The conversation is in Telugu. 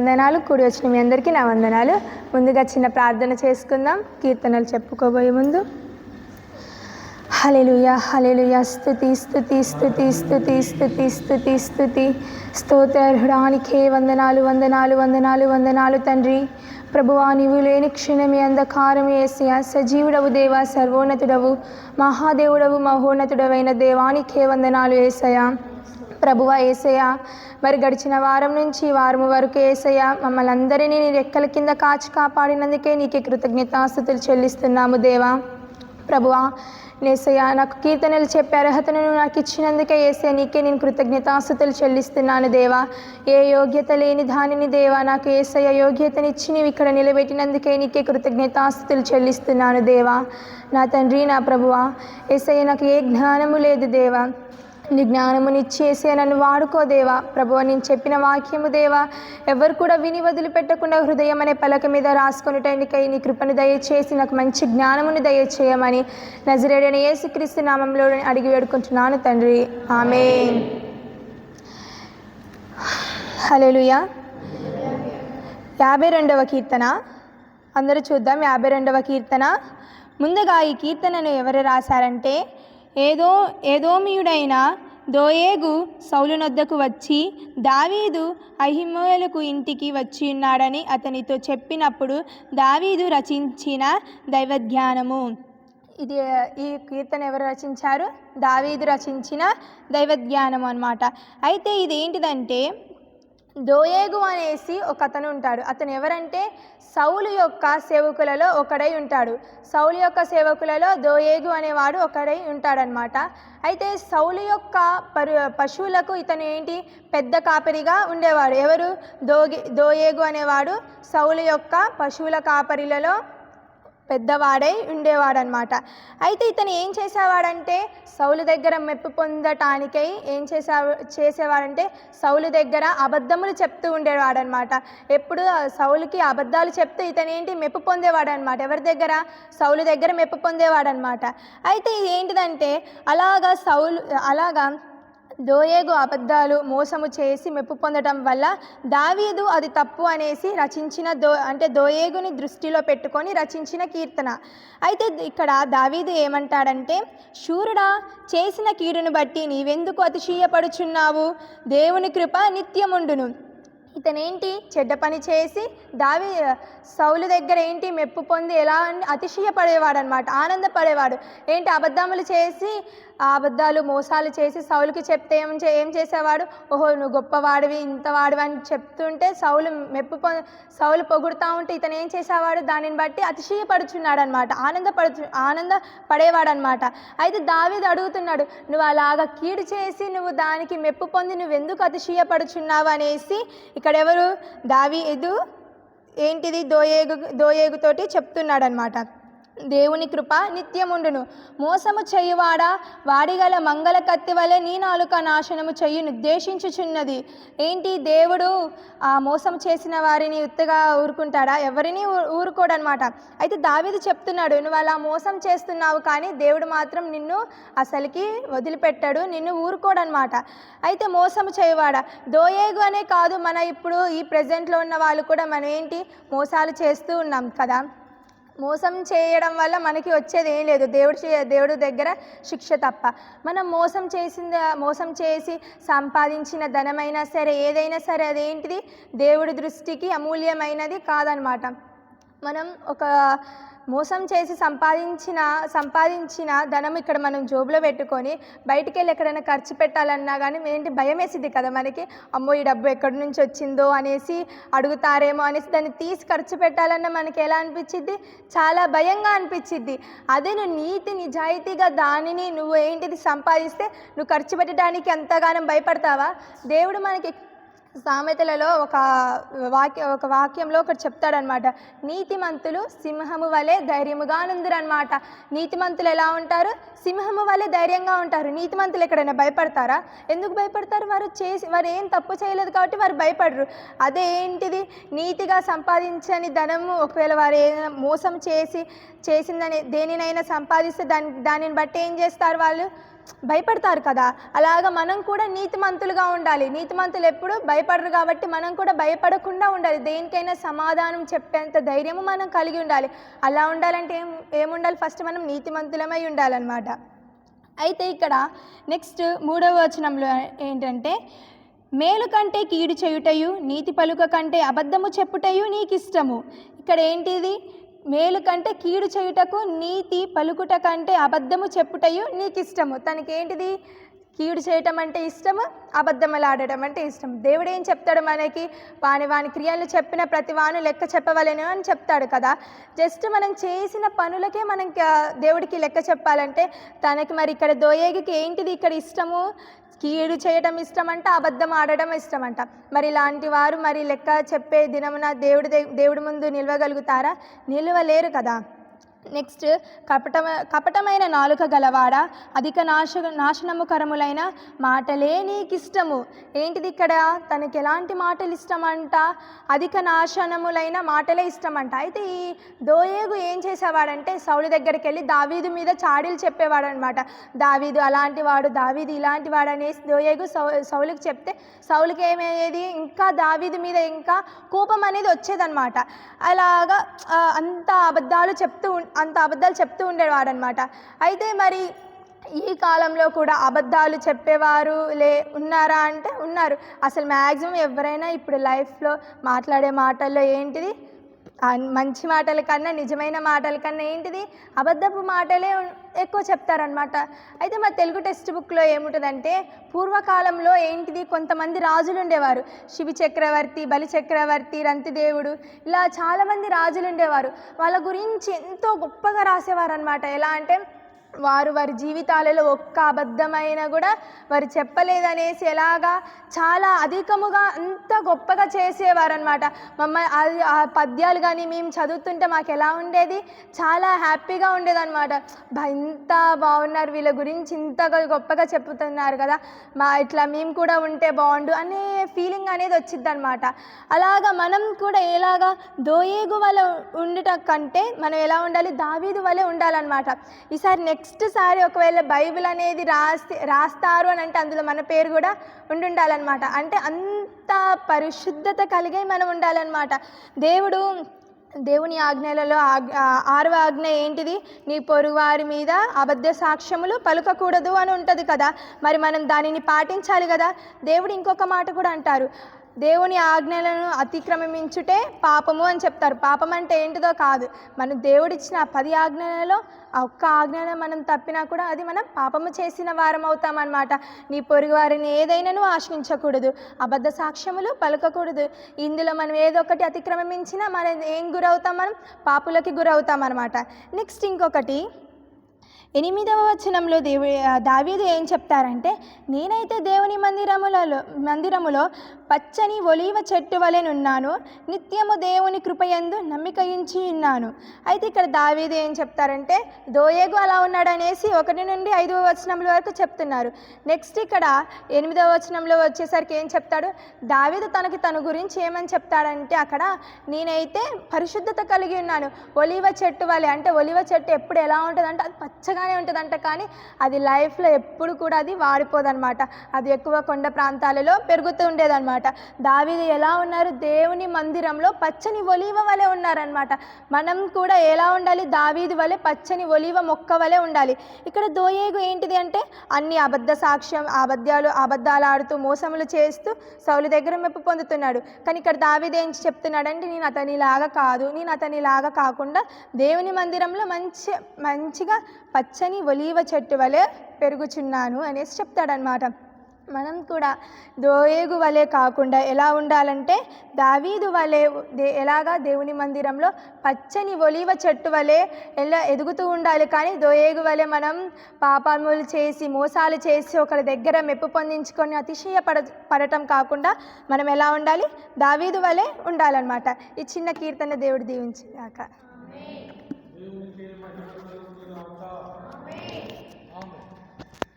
వందనాలు. కూడి వచ్చిన మీ అందరికీ నా వందనాలు. ముందుగా చిన్న ప్రార్థన చేసుకుందాం. కీర్తనలు చెప్పుకోబోయే ముందు. హలెలుయ హలెలుయ స్థుతి స్థుతి స్థుతి స్థుతి స్థుతి స్థుతి స్థుతి స్తోత్రహుడానికే వందనాలు వందనాలు వందనాలు వందనాలు తండ్రి. ప్రభువా నీవు లేని క్షణమి అంధకారం ఏసియా సజీవుడవు దేవా సర్వోన్నతుడవు మహాదేవుడవు మహోన్నతుడవైన దేవానికే వందనాలు ఏసయా ప్రభువ ఏసయ్య మరి గడిచిన వారం నుంచి వారం వరకు ఏసయ్య మమ్మల్ని అందరినీ నీ రెక్కల కింద కాచి కాపాడినందుకే నీకే కృతజ్ఞతాస్థుతులు చెల్లిస్తున్నాము దేవా. ప్రభువా నేసయ్య నాకు కీర్తనలు చెప్పే అర్హతను నాకు ఇచ్చినందుకే ఏసయ్య నీకే నేను కృతజ్ఞతాస్థుతులు చెల్లిస్తున్నాను దేవా. ఏ యోగ్యత లేని దానిని దేవా నాకు ఏసయ్య యోగ్యతనిచ్చి నీవు ఇక్కడ నిలబెట్టినందుకే నీకే కృతజ్ఞతాస్థుతులు చెల్లిస్తున్నాను దేవా. నా తండ్రి నా ప్రభువా ఏసయ్య నాకు ఏ జ్ఞానము లేదు దేవా. నీ జ్ఞానమునిచ్చేసే నన్ను వాడుకో దేవా. ప్రభువ నేను చెప్పిన వాక్యము దేవా ఎవరు కూడా విని వదిలిపెట్టకుండా హృదయం అనే పలక మీద రాసుకొనిటందుకై నీ కృపను దయచేసి నాకు మంచి జ్ఞానమును దయచేయమని నజరేడైన యేసుక్రీస్తు నామంలో అడిగి వేడుకుంటున్నాను తండ్రి. ఆమె హలోయ యాభై రెండవ కీర్తన. అందరూ చూద్దాం. యాభై రెండవ కీర్తన. ముందుగా ఈ కీర్తనను ఎవరు రాశారంటే ఏదో ఏదోమియుడైన దోయేగు సౌలునొద్దకు వచ్చి దావీదు అహిమోయలకు ఇంటికి వచ్చి ఉన్నాడని అతనితో చెప్పినప్పుడు దావీదు రచించిన దైవధ్యానము ఇది ఈ కీర్తన ఎవరు రచించారు? దావీదు రచించిన దైవజ్ఞానం అనమాట అయితే ఇది ఏంటిదంటే దోయేగు అనేసి ఒక అతను ఉంటాడు. అతను ఎవరంటే సౌలు యొక్క సేవకులలో ఒకడై ఉంటాడు. సౌలు యొక్క సేవకులలో దోయేగు అనేవాడు ఒకడై ఉంటాడనమాట అయితే సౌలు యొక్క పరు పశువులకు ఇతను ఏంటి? పెద్ద కాపరిగా ఉండేవాడు. ఎవరు? దోగి దోయేగు అనేవాడు సౌలు యొక్క పశువుల కాపరిలలో పెద్దవాడై ఉండేవాడనమాట అయితే ఇతను ఏం చేసేవాడంటే సౌలు దగ్గర మెప్పు పొందటానికై ఏం చేసే చేసేవాడంటే సౌలు దగ్గర అబద్ధములు చెప్తూ ఉండేవాడనమాట ఎప్పుడు సౌలుకి అబద్ధాలు చెప్తూ ఇతను ఏంటి మెప్పు పొందేవాడనమాట ఎవరి దగ్గర? సౌలు దగ్గర మెప్పు పొందేవాడనమాట అయితే ఇది ఏంటిదంటే అలాగా సౌలు అలాగా దోయేగు అబద్ధాలు మోసము చేసి మెప్పు పొందటం వల్ల దావీదు అది తప్పు అనేసి రచించిన దో అంటే దోయేగుని దృష్టిలో పెట్టుకొని రచించిన కీర్తన. అయితే ఇక్కడ దావీదు ఏమంటాడంటే శూరుడా చేసిన కీడును బట్టి నీవెందుకు అతిశయపడుచున్నావు? దేవుని కృప నిత్యముండును. ఇతనేంటి? చెడ్డ పని చేసి దావి సౌలు దగ్గర ఏంటి? మెప్పు పొంది ఎలా అని అతిశయపడేవాడు అనమాట ఆనందపడేవాడు. ఏంటి? అబద్ధములు చేసి అబద్ధాలు మోసాలు చేసి సౌలుకి చెప్తే ఏం చే ఏం చేసేవాడు? ఓహో నువ్వు గొప్పవాడివి ఇంతవాడివి అని చెప్తుంటే సౌలు మెప్పు పొ సౌలు పొగుడుతూ ఉంటే ఇతను ఏం చేసేవాడు? దానిని బట్టి అతిశయపడుచున్నాడు అనమాట ఆనందపడుచు ఆనంద పడేవాడనమాట అయితే దావీదు అడుగుతున్నాడు నువ్వు అలాగా కీడు చేసి నువ్వు దానికి మెప్పు పొంది నువ్వు ఎందుకు అతిశయపడుచున్నావు? అనేసి ఇక్కడ ఎవరు దావీదు ఏంటిది? దోయేగు దోయేగుతోటి చెప్తున్నాడనమాట. దేవుని కృప నిత్యముండును. మోసము చేయువాడా? వాడిగల మంగళ కత్తి వలె నీ నాలుక నాశనము చెయ్యి నిర్దేశించుచున్నది. ఏంటి దేవుడు ఆ మోసం చేసిన వారిని ఉత్తగా ఊరుకుంటాడా? ఎవరిని ఊ- ఊరుకోడనమాట? అయితే దావిది చెప్తున్నాడు నువ్వు అలా మోసం చేస్తున్నావు కానీ దేవుడు మాత్రం నిన్ను అసలుకి వదిలిపెట్టాడు నిన్ను ఊరుకోడనమాట. అయితే మోసము చేయువాడా? దోయేగు అనే కాదు మన ఇప్పుడు ఈ ప్రజెంట్లో ఉన్న వాళ్ళు కూడా మనం ఏంటి? మోసాలు చేస్తూ ఉన్నాం కదా. మోసం చేయడం వల్ల మనకి వచ్చేది ఏం లేదు. దేవుడు చే- దేవుడి దగ్గర శిక్ష తప్ప. మనం మోసం చేసింది మోసం చేసి సంపాదించిన ధనమైనా సరే ఏదైనా సరే అదేంటిది? దేవుడి దృష్టికి అమూల్యమైనది కాదనమాట. మనం ఒక మోసం చేసి సంపాదించిన సంపాదించిన ధనం ఇక్కడ మనం జోబులో పెట్టుకొని బయటికి వెళ్ళి ఎక్కడైనా ఖర్చు పెట్టాలన్నా కానీ ఏంటి భయం వేసిద్ది కదా మనకి? అమ్మో ఈ డబ్బు ఎక్కడి నుంచి వచ్చిందో అనేసి అడుగుతారేమో అనేసి దాన్ని తీసి ఖర్చు పెట్టాలన్నా మనకి ఎలా అనిపించిద్ది చాలా భయంగా అనిపించిద్ది అదే నువ్వు నీతి నిజాయితీగా దానిని నువ్వు ఏంటిది సంపాదిస్తే నువ్వు ఖర్చు పెట్టడానికి ఎంతగానో భయపడతావా? దేవుడు మనకి సామెతలలో ఒక వాక్య ఒక వాక్యంలో ఒకటి చెప్తాడనమాట. నీతిమంతులు సింహము వలె ధైర్యముగా నుందిరనమాట. నీతిమంతులు ఎలా ఉంటారు? సింహము వలె ధైర్యంగా ఉంటారు. నీతిమంతులు ఎక్కడైనా భయపడతారా? ఎందుకు భయపడతారు? వారు చేసి వారు ఏం తప్పు చేయలేదు కాబట్టి వారు భయపడరు. అదే ఏంటిది నీతిగా సంపాదించని ధనము ఒకవేళ వారు ఏదైనా మోసం చేసి చేసిందని దేనినైనా సంపాదిస్తే దాని దానిని బట్టి ఏం చేస్తారు వాళ్ళు? భయపడతారు కదా. అలాగ మనం కూడా నీతిమంతులుగా ఉండాలి. నీతిమంతులు ఎప్పుడు భయపడరు కాబట్టి మనం కూడా భయపడకుండా ఉండాలి. దేనికైనా సమాధానం చెప్పేంత ధైర్యము మనం కలిగి ఉండాలి. అలా ఉండాలంటే ఏం ఏముండాలి? ఫస్ట్ మనం నీతిమంతులమై ఉండాలన్నమాట. అయితే ఇక్కడ నెక్స్ట్ మూడవ వచనంలో ఏంటంటే మేలు కంటే కీడు చేయుటయు నీతి పలుక కంటే అబద్ధము చెప్పుటయు నీకు ఇష్టము ఇక్కడ ఏంటిది? మేలు కంటే కీడు చేయుటకు నీతి పలుకుట కంటే అబద్ధము చెప్పుటయు నీకు ఇష్టము కీడు చేయటం అంటే ఇష్టము అబద్ధములాడటం అంటే ఇష్టం దేవుడు ఏం చెప్తాడు మనకి? వాని వాని క్రియలు చెప్పిన ప్రతి వాను లెక్క చెప్పవలేను అని చెప్తాడు కదా. జస్ట్ మనం చేసిన పనులకే మనం దేవుడికి లెక్క చెప్పాలంటే తనకి మరి ఇక్కడ దోయేగికి ఏంటిది ఇక్కడ ఇష్టము? కీడు చేయటం ఇష్టం అంట అబద్ధం ఆడడం ఇష్టమంట. మరి ఇలాంటి వారు మరి లెక్క చెప్పే దినమున దేవుడి దేవుడి ముందు నిలవగలుగుతారా? నిలవలేరు కదా. నెక్స్ట్ కపట కపటమైన నాలుక గలవాడ? అధిక నాశ నాశనముకరములైన మాటలే నీకు ఇష్టము ఏంటిది ఇక్కడ? తనకి ఎలాంటి మాటలు ఇష్టమంట? అధిక నాశనములైన మాటలే ఇష్టమంట. అయితే ఈ దోయేగు ఏం చేసేవాడంటే సౌలు దగ్గరికి వెళ్ళి దావీదు మీద చాడీలు చెప్పేవాడనమాట. దావీదు అలాంటి వాడు దావీదు ఇలాంటి వాడు అనేసి దోయేగు సౌ సౌలుకి చెప్తే సౌలుకి ఏమయ్యేది? ఇంకా దావీదు మీద ఇంకా కోపం అనేది వచ్చేదన్నమాట అలాగా అంత అబద్ధాలు చెప్తూ అంత అబద్ధాలు చెప్తూ ఉండేవాడు అనమాట అయితే మరి ఈ కాలంలో కూడా అబద్ధాలు చెప్పేవారు లే ఉన్నారా అంటే ఉన్నారు. అసలు మ్యాక్సిమం ఎవరైనా ఇప్పుడు లైఫ్లో మాట్లాడే మాటల్లో ఏంటిది? మంచి మాటల కన్నా నిజమైన మాటల కన్నా ఏంటిది? అబద్ధపు మాటలే ఎక్కువ చెప్తారనమాట అయితే మా తెలుగు టెక్స్ట్ బుక్లో ఏముంటుందంటే పూర్వకాలంలో ఏంటిది? కొంతమంది రాజులు ఉండేవారు శివి చక్రవర్తి బలి చక్రవర్తి రంతిదేవుడు ఇలా చాలామంది రాజులు ఉండేవారు వాళ్ళ గురించి ఎంతో గొప్పగా రాసేవారు అనమాట ఎలా అంటే వారు వారి జీవితాలలో ఒక్క అబద్ధమైన కూడా వారు చెప్పలేదనేసి ఎలాగా చాలా అధికముగా అంత గొప్పగా చేసేవారనమాట మమ్మ అది ఆ పద్యాలు కానీ మేము చదువుతుంటే మాకు ఎలా ఉండేది? చాలా హ్యాపీగా ఉండేదన్నమాట. ఇంత బాగున్నారు వీళ్ళ గురించి ఇంతగా గొప్పగా చెప్పుతున్నారు కదా. మా ఇట్లా మేము కూడా ఉంటే బాగుండు అనే ఫీలింగ్ అనేది వచ్చింది అనమాట అలాగా మనం కూడా ఎలాగా దోయేగు వల్ల ఉండటం కంటే మనం ఎలా ఉండాలి? దావీదు వలె ఉండాలన్నమాట. ఈసారి నెక్స్ట్ నెక్స్ట్ సారి ఒకవేళ బైబిల్ అనేది రాస్తే రాస్తారు అని అంటే అందులో మన పేరు కూడా ఉండుండాలన్నమాట. అంటే అంత పరిశుద్ధత కలిగే మనం ఉండాలన్నమాట. దేవుడు దేవుని ఆజ్ఞలలో ఆరవ ఆజ్ఞ ఏంటిది? నీ పొరుగువారి మీద అబద్ధ సాక్ష్యములు పలుకకూడదు అని ఉంటుంది కదా. మరి మనం దానిని పాటించాలి కదా? దేవుడు ఇంకొక మాట కూడా అంటారు. దేవుని ఆజ్ఞలను అతిక్రమించుటే పాపము అని చెప్తారు. పాపం అంటే ఏంటిదో కాదు. మనం దేవుడిచ్చిన పది ఆజ్ఞలలో ఆ ఒక్క ఆజ్ఞను మనం తప్పినా కూడా అది మనం పాపము చేసిన వారం అవుతామన్నమాట నీ పొరుగు వారిని ఏదైనాను ఆశించకూడదు అబద్ధ సాక్ష్యములు పలకకూడదు. ఇందులో మనం ఏదో ఒకటి అతిక్రమించినా మనం ఏం గురవుతాం? మనం పాపులకి గురవుతాం అనమాట నెక్స్ట్ ఇంకొకటి ఎనిమిదవ వచనంలో దేవు దావీదు ఏం చెప్తారంటే నేనైతే దేవుని మందిరములలో మందిరములో పచ్చని ఒలీవ చెట్టు వలెనున్నాను నిత్యము దేవుని కృపయందు నమ్మకించి ఉన్నాను. అయితే ఇక్కడ దావీదు ఏం చెప్తారంటే దోయేగు అలా ఉన్నాడనేసి ఒకటి నుండి ఐదవ వచనముల వరకు చెప్తున్నారు. నెక్స్ట్ ఇక్కడ ఎనిమిదవ వచనంలో వచ్చేసరికి ఏం చెప్తాడు? దావీదు తనకి తన గురించి ఏమని చెప్తాడంటే అక్కడ నేనైతే పరిశుద్ధత కలిగి ఉన్నాను. ఒలివ చెట్టు వలె అంటే ఒలివ చెట్టు ఎప్పుడు ఎలా ఉంటుందంటే అది పచ్చగా పచ్చగానే ఉంటుందంట కానీ అది లైఫ్లో ఎప్పుడు కూడా అది వాడిపోదనమాట. అది ఎక్కువ కొండ ప్రాంతాలలో పెరుగుతూ ఉండేదన్నమాట దావిది ఎలా ఉన్నారు? దేవుని మందిరంలో పచ్చని ఒలివ వలె ఉన్నారనమాట. మనం కూడా ఎలా ఉండాలి? దావీదు వలె పచ్చని ఒలివ మొక్క వలె ఉండాలి. ఇక్కడ దోయేగు ఏంటిది అంటే అన్ని అబద్ధ సాక్ష్యం అబద్ధాలు అబద్ధాలు ఆడుతూ మోసములు చేస్తూ సౌలు దగ్గర మెప్పు పొందుతున్నాడు. కానీ ఇక్కడ దావీదు ఏం చెప్తున్నాడంటే నేను అతనిలాగా కాదు. నేను అతనిలాగా కాకుండా దేవుని మందిరంలో మంచి మంచిగా పచ్చని ఒలీవ చెట్టు వలె పెరుగుచున్నాను అనేసి చెప్తాడనమాట మనం కూడా దోయేగు వలె కాకుండా ఎలా ఉండాలంటే దావీదు వలె దే ఎలాగా దేవుని మందిరంలో పచ్చని ఒలివ చెట్టు వలె ఎలా ఎదుగుతూ ఉండాలి. కానీ దోయేగు వలె మనం పాపములు చేసి మోసాలు చేసి ఒకరి దగ్గర మెప్పు పొందించుకొని అతిశయ పడ పడటం కాకుండా మనం ఎలా ఉండాలి? దావీదు వలె ఉండాలన్నమాట. ఈ చిన్న కీర్తన దేవుడు దీవించాక